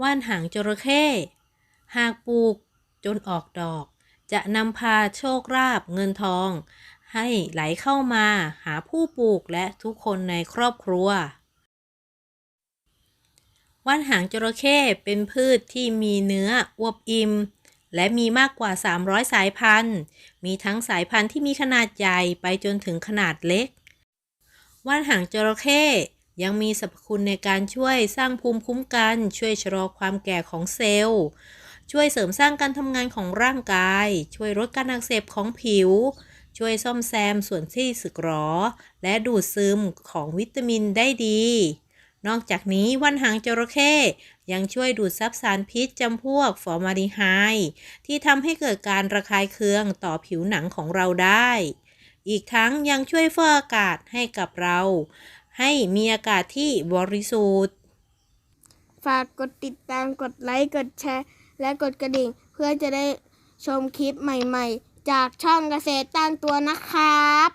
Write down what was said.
ว่านหางจระเข้หากปลูกจนออกดอก จะนำพาโชคลาภเงินทอง ให้ไหลเข้ามาหาผู้ปลูกและทุกคนในครอบครัว ว่านหางจระเข้เป็นพืชที่มีเนื้ออวบอิ่มและมีมากกว่า 300 สายพันธุ์ มีทั้งสายพันธุ์ที่มีขนาดใหญ่ไปจนถึงขนาดเล็ก ว่านหางจระเข้ ยังมีสรรพคุณในการช่วยสร้างภูมิคุ้มกัน ช่วยชะลอความแก่ของเซลล์ ช่วยเสริมสร้างการทำงานของร่างกาย ช่วยลดการอักเสบของผิว ช่วยซ่อมแซมส่วนที่สึกหรอ และดูดซึมของวิตามินได้ดี นอกจากนี้ว่านหางจระเข้ยังช่วยดูดซับสารพิษจำพวกฟอร์มาลดีไฮด์ที่ทำให้เกิดการระคายเคืองต่อผิวหนังของเราได้ อีกทั้งยังช่วยฟอกอากาศให้กับเรา ให้มีอากาศที่บริสุทธิ์ ฝากกดติดตามกดไลค์ กดแชร์ และกดกระดิ่ง เพื่อจะได้ชมคลิปใหม่ๆ จากช่องเกษตรตั้งตัวนะครับ